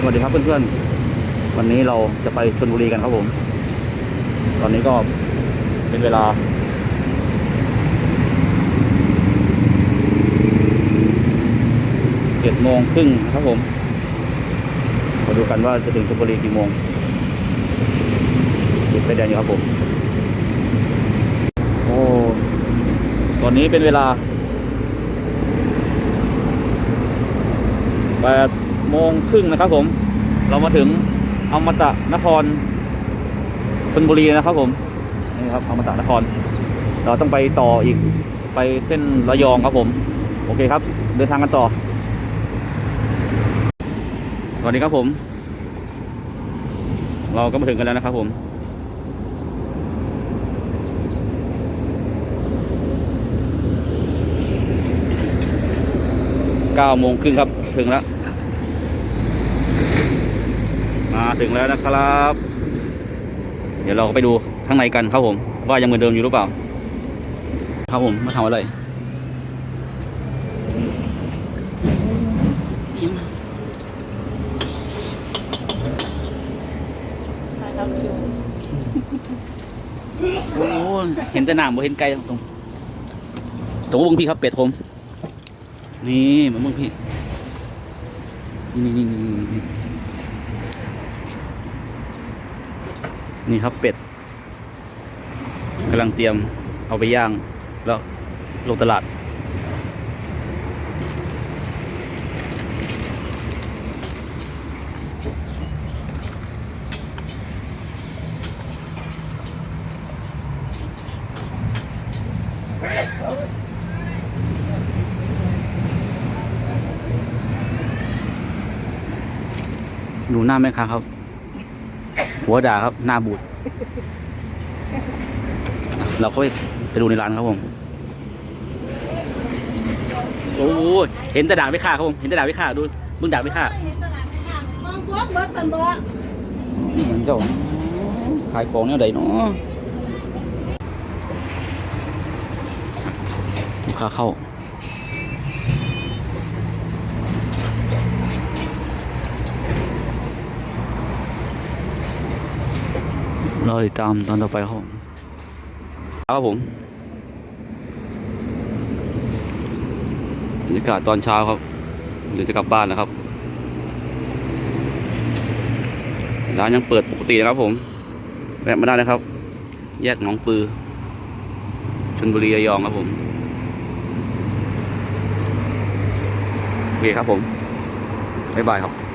สวัสดีครับเพื่อนๆ วันนี้เราจะไปชลบุรีกันครับผม ตอนนี้ก็เป็นเวลาเจ็ดโมงครึ่งครับผม มาดูกันว่าจะถึงชลบุรีกี่โมงติดไฟแดงอยู่ครับผม โอ้ ตอนนี้เป็นเวลา แปดโมงครึ่งนะครับ ผม เรามาถึงอมตะนครชลบุรีนะครับ ผมนี่ครับอมตะนคร เราต้องไปต่ออีกไปเส้นระยองครับผม โอเคครับ เดินทางกันต่อสวัสดีครับผม เราก็มาถึงกันแล้วนะครับ ผม เก้าโมงครึ่งครับถึงแล้ว มาถึงแล้วนะครับ เดี๋ยวเราไปดูข้างในกันครับผม ว่ายังเหมือนเดิมอยู่หรือเปล่า ครับผมมาทำอะไรโอ้เห็นแต่หนามบ่เห็นไกลตรงตรงมึงพี่ครับเป็ดผม นี่มามึงพี่ นี่นี่นี่นี่นี่นี่ครับเป็ดกำลังเตรียมเอาไปย่าง แล้วลงตลาด ดูหน้าแม่ค้าครับ หัวด่าครับ หน้าบูด เราก็ไปดูในร้านครับผม โอ้โหเห็นแต่ด่าไม่ค่าครับผม เห็นแต่ด่าไม่ค่าดูมึงด่าไม่ค่าบางพวกเบิดสันบ่เหมือนเจ้าขายของเนี่ยใดเนาะลูกค้าเข้า รอติดตามตอนต่อไปครับผมครับผมบรรยากาศตอนเช้าครับ เดี๋ยวจะกลับบ้านแล้วครับ ร้านยังเปิดปกตินะครับผมแวะมาได้นะครับ แยกหนองปือชนบุรีระยองครับผม โอเคครับผม บ๊ายบายครับ